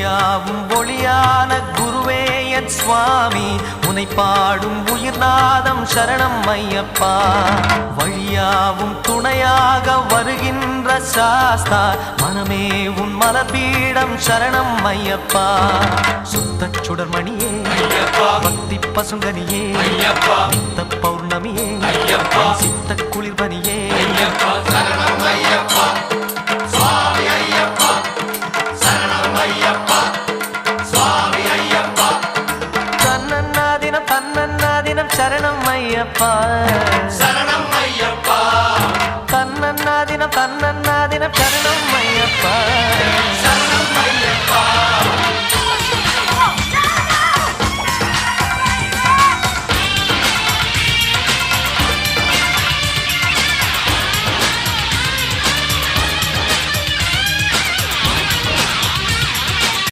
ஒளியாவும் ஒளியான குருவே என் சுவாமி. உனை பாடும் உயிர்நாதம் சரணம் ஐயப்பா. வழியாவும் துணையாக வருகின்ற சாஸ்தா. மனமே உன் மலபீடம் சரணம் ஐயப்பா. சுத்த சுடர்மணியே பக்தி பசுங்கனியே சித்த குளிர்பனியே சரணம் ஐயப்பா. சரணம் ஐயப்பா. கண்ணன்னாதின கண்ணன்னாதின சரணம் ஐயப்பா.